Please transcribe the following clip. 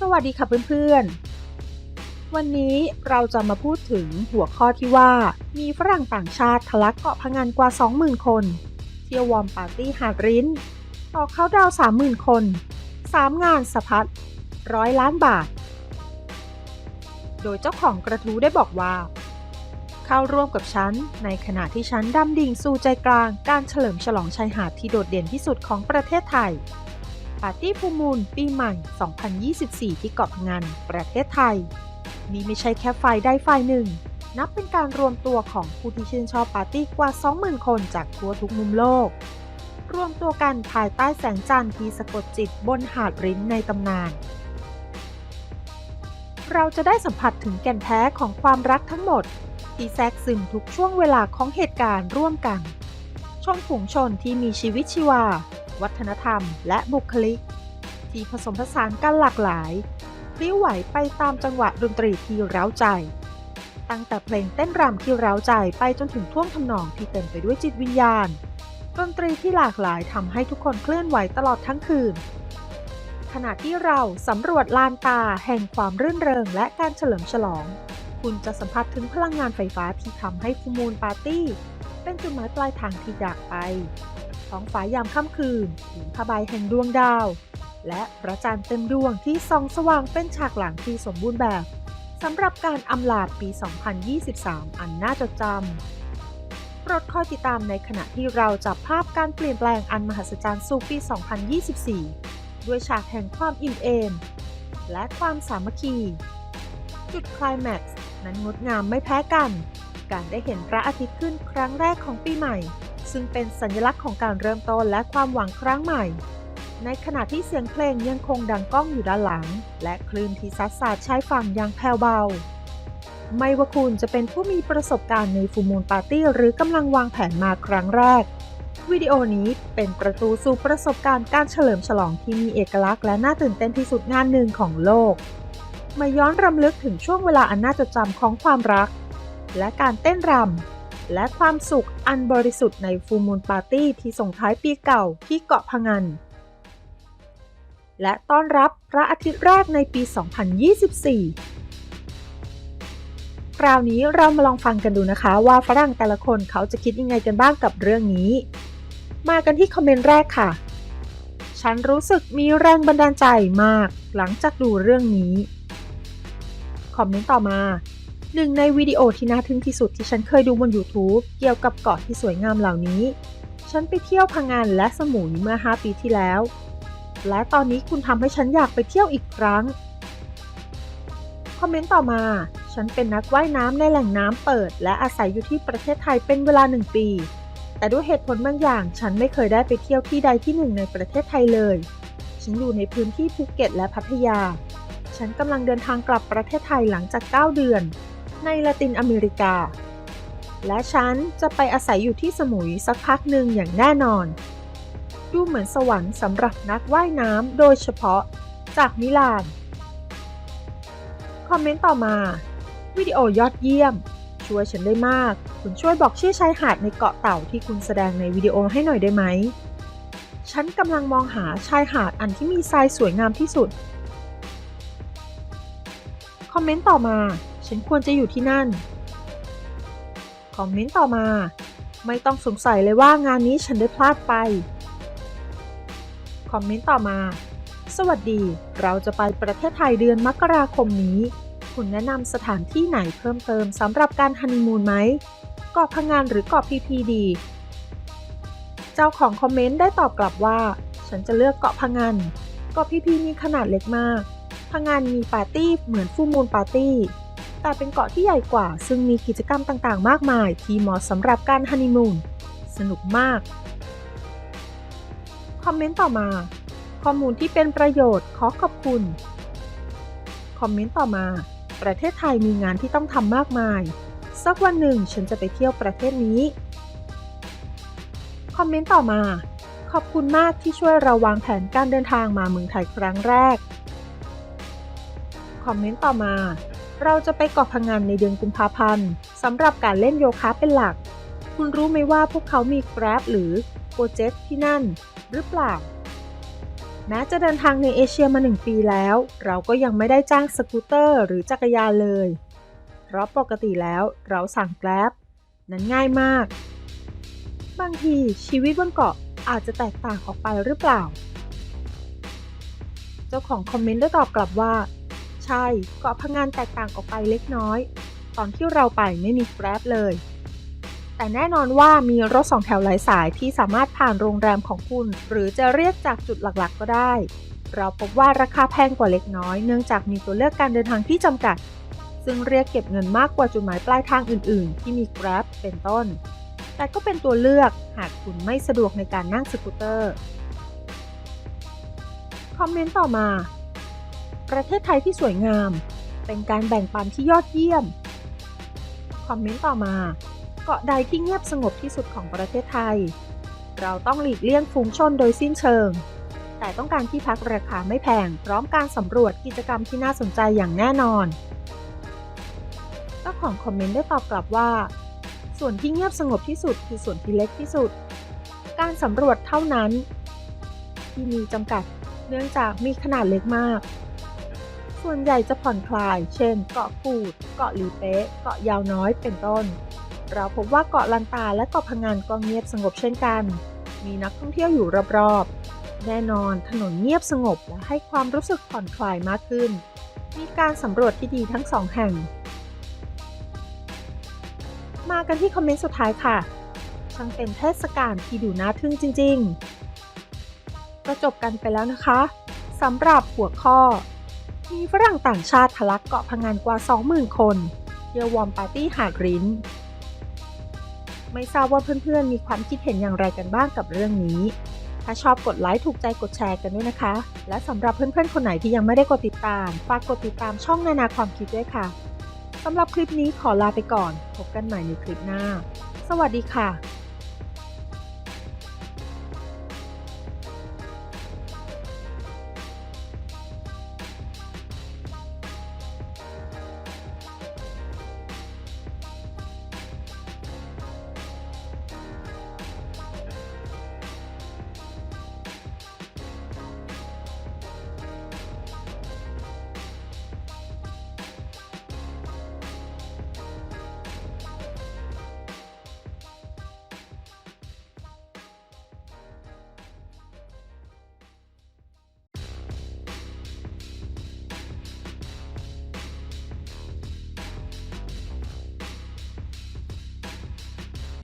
สวัสดีค่ะเพื่อนๆ วันนี้เราจะมาพูดถึงหัวข้อที่ว่า มีฝรั่งต่างชาติทะลักเกาะพังงานกว่า 20,000 คน เที่ยววอร์มปาร์ตี้หาดริ้น ต่อเข้าดาว 30,000 คน 3 งานสะพัดร้อยล้านบาท โดยเจ้าของกระทู้ได้บอกว่า เข้าร่วมกับฉัน ในขณะที่ฉันดำดิ่งสู่ใจกลางการเฉลิมฉลองชายหาดที่โดดเด่นที่สุดของประเทศไทย ปาร์ตี้ฟูมูลปีใหม่ 2024 ที่เกาะพงัน ประเทศไทย นี่ไม่ใช่แค่ฝ่ายใดฝ่ายหนึ่ง นับเป็นการรวมตัวของผู้ที่ชื่นชอบปาร์ตี้กว่า 20,000 คนจากทั่วทุกมุมโลก รวมตัวกันภายใต้แสงจันทร์ที่สะกดจิตบนหาดริ้นในตำนาน เราจะได้สัมผัสถึงแก่นแท้ของความรักทั้งหมด ที่แทรกซึมทุกช่วงเวลาของเหตุการณ์ร่วมกัน ชมฝูงชนที่มีชีวิตชีวา วัฒนธรรม และบุคลิก ที่ผสมผสานกันหลากหลายพลิ้วไหวไปตามจังหวะดนตรีที่เร้าใจ ตั้งแต่เพลงเต้นรำที่เร้าใจไปจนถึงท่วงทำนองที่เต็มไปด้วยจิตวิญญาณ ดนตรีที่หลากหลายทำให้ทุกคนเคลื่อนไหวตลอดทั้งคืน ขณะที่เราสำรวจลานตาแห่งความรื่นเริงและการเฉลิมฉลอง คุณจะสัมผัสถึงพลังงานไฟฟ้าที่ทำให้ฟูมูลปาร์ตี้ เป็นจุดหมายปลายทางที่อยากไป ท้องฟ้ายามค่ำคืนผืนผ้าใบแห่งดวงดาว และพระจันทร์เต็มดวงที่ส่องสว่างเป็นฉากหลังที่สมบูรณ์แบบสำหรับการอำลาปี 2023 อันน่าจดจำโปรดคอยติดตามในขณะที่เราจับภาพการเปลี่ยนแปลงอันมหัศจรรย์สู่ปี 2024 ด้วยฉากแห่งความอิ่มเอม และความสามัคคี จุดคลแม็กซ์นั้นงดงามไม่แพ้กัน การได้เห็นพระอาทิตย์ขึ้นครั้งแรกของปีใหม่ ซึ่งเป็นสัญลักษณ์ของการเริ่มต้นและความหวังครั้งใหม่ ในขณะที่เสียงเพลงยังคงดังก้องอยู่ด้านหลัง และคลื่นที่ซัดสาดชายฝั่งอย่างแผ่วเบา ไม่ว่าคุณจะเป็นผู้มีประสบการณ์ในฟูมูลปาร์ตี้หรือกำลังวางแผนมาครั้งแรก วิดีโอนี้เป็นประตูสู่ประสบการณ์การเฉลิมฉลองที่มีเอกลักษณ์และน่าตื่นเต้นที่สุดงานหนึ่งของโลก มาย้อนรำลึกถึงช่วงเวลาอันน่าจดจำของความรัก และการเต้นรำ และความสุขอันบริสุทธิ์ในฟูมูลปาร์ตี้ที่ส่งท้ายปีเก่าที่เกาะพังงัน และต้อนรับพระอาทิตย์แรกในปี 2024 คราวนี้เรามาลองฟังกันดูนะคะว่าฝรั่งแต่ละคนเขาจะคิดยังไงกันบ้างกับเรื่องนี้ มากันที่คอมเมนต์แรกค่ะ ฉันรู้สึกมีแรงบันดาลใจมาก หลังจากดูเรื่องนี้ คอมเมนต์ต่อมา หนึ่งในวิดีโอที่น่าทึ่งที่สุดที่ฉันเคยดูบน YouTube เกี่ยวกับเกาะที่สวยงามเหล่านี้ ฉันไปเที่ยวพังงานและสมุยเมื่อ 5 ปีที่แล้ว และตอนนี้คุณทำให้ฉันอยากไปเที่ยวอีกครั้ง คอมเมนต์ต่อมา ฉันเป็นนักว่ายน้ำในแหล่งน้ำเปิด และอาศัยอยู่ที่ประเทศไทยเป็นเวลาหนึ่งปี แต่ด้วยเหตุผลบางอย่าง ฉันไม่เคยได้ไปเที่ยวที่ใดที่หนึ่งในประเทศไทยเลย ฉันอยู่ในพื้นที่ภูเก็ตและพัทยา ฉันกำลังเดินทางกลับประเทศไทยหลังจาก 9 เดือน ในละตินอเมริกา และฉันจะไปอาศัยอยู่ที่สมุยสักพักหนึ่งอย่างแน่นอน ดูเหมือนสวรรค์สำหรับนักว่ายน้ำโดยเฉพาะจากมิลาน คอมเมนต์ต่อมา วิดีโอยอดเยี่ยม ช่วยฉันได้มาก คุณช่วยบอกชื่อชายหาดในเกาะเต่าที่คุณแสดงในวิดีโอให้หน่อยได้ไหม ฉันกำลังมองหาชายหาดอันที่มีทรายสวยงามที่สุด คอมเมนต์ต่อมา ฉันควรจะอยู่ที่นั่น คอมเมนต์ต่อมา ไม่ต้องสงสัยเลยว่างานนี้ฉันได้พลาดไป คอมเมนต์ต่อมา สวัสดี เราจะไปประเทศไทยเดือนมกราคมนี้ คุณแนะนำสถานที่ไหนเพิ่มเติมสำหรับการฮันนีมูนไหมเกาะพังงานหรือเกาะพีพีดี เจ้าของคอมเมนต์ได้ตอบกลับว่า ฉันจะเลือกเกาะพังงานเกาะพีพีมีขนาดเล็กมากพังงานมีปาร์ตี้เหมือนฟูมูลปาร์ตี้ แต่เป็นเกาะที่ใหญ่กว่า ซึ่งมีกิจกรรมต่างๆ มากมาย ที่เหมาะสำหรับการฮันนีมูน สนุกมาก คอมเมนต์ต่อมา ข้อมูลที่เป็นประโยชน์ขอขอบคุณ คอมเมนต์ต่อมา ประเทศไทยมีงานที่ต้องทำมากมาย สักวันหนึ่งฉันจะไปเที่ยวประเทศนี้ คอมเมนต์ต่อมา ขอบคุณมากที่ช่วยเราวางแผนการเดินทางมาเมืองไทยครั้งแรก คอมเมนต์ต่อมา เราจะไปเกาะพังงานในเดือนกุมภาพันธ์สำหรับการเล่นโยคะเป็นหลัก คุณรู้ไหมว่าพวกเขามี Grab หรือ g o j e t ที่นั่น หรือเปล่าแม้จะเดินทางในเอเชียมาหนึ่งปีแล้ว เราก็ยังไม่ได้จ้างสกูตเตอร์หรือจักรยานเลย เพราะปกติแล้วเราสั่งแกร็บนั้นง่ายมาก บางทีชีวิตบนเกาะอาจจะแตกต่างออกไปหรือเปล่า เจ้าของคอมเมนต์ได้ตอบกลับว่า ใช่เกาะพังงานแตกต่างออกไปเล็กน้อย ตอนที่เราไปไม่มีแกร็บเลย แต่แน่นอนว่ามีรถสองแถวหลายสายที่สามารถผ่านโรงแรมของคุณ หรือจะเรียกจากจุดหลักๆ ก็ได้ เราพบว่าราคาแพงกว่าเล็กน้อย เนื่องจากมีตัวเลือกการเดินทางที่จำกัด ซึ่งเรียกเก็บเงินมากกว่าจุดหมายปลายทางอื่น ๆ ที่มี Grab เป็นต้น แต่ก็เป็นตัวเลือกหากคุณไม่สะดวกในการนั่งสกูตเตอร์คอมเมนต์ต่อมา ประเทศไทยที่สวยงาม เป็นการแบ่งปันที่ยอดเยี่ยม คอมเมนต์ต่อมา เกาะใดที่เงียบสงบที่สุดของประเทศไทย เราต้องหลีกเลี่ยงฝูงชนโดยสิ้นเชิง แต่ต้องการที่พักราคาไม่แพง พร้อมการสำรวจกิจกรรมที่น่าสนใจอย่างแน่นอนเจ้าของคอมเมนต์ได้ตอบกลับว่า ส่วนที่เงียบสงบที่สุดคือส่วนที่เล็กที่สุด การสำรวจเท่านั้นที่มีจำกัด เนื่องจากมีขนาดเล็กมาก ส่วนใหญ่จะผ่อนคลาย เช่น เกาะกูด เกาะลีเป๊ะ เกาะยาวน้อย เป็นต้น เราพบว่าเกาะลันตาและเกาะพังงานก็เงียบสงบเช่นกัน มีนักท่องเที่ยวอยู่รอบๆ แน่นอนถนนเงียบสงบและให้ความรู้สึกผ่อนคลายมากขึ้น มีการสำรวจที่ดีทั้งสองแห่ง มากันที่คอมเมนต์สุดท้ายค่ะ ช่างเป็นเทศกาลที่ดูน่าทึ่งจริง ๆ ก็จบกันไปแล้วนะคะสำหรับหัวข้อ มีฝรั่งต่างชาติทะลักเกาะพังงานกว่า 20,000 คนเที่ยววอมปาร์ตี้หาดริ้น ไม่ทราบว่าเพื่อนๆ มีความคิดเห็นอย่างไรกันบ้างกับเรื่องนี้ ถ้าชอบกดไลค์ถูกใจกดแชร์กันด้วยนะคะ และสำหรับเพื่อนๆ คนไหนที่ยังไม่ได้กดติดตาม ฝากกดติดตามช่องนานาความคิดด้วยค่ะสำหรับคลิปนี้ขอลาไปก่อน พบกันใหม่ในคลิปหน้า สวัสดีค่ะ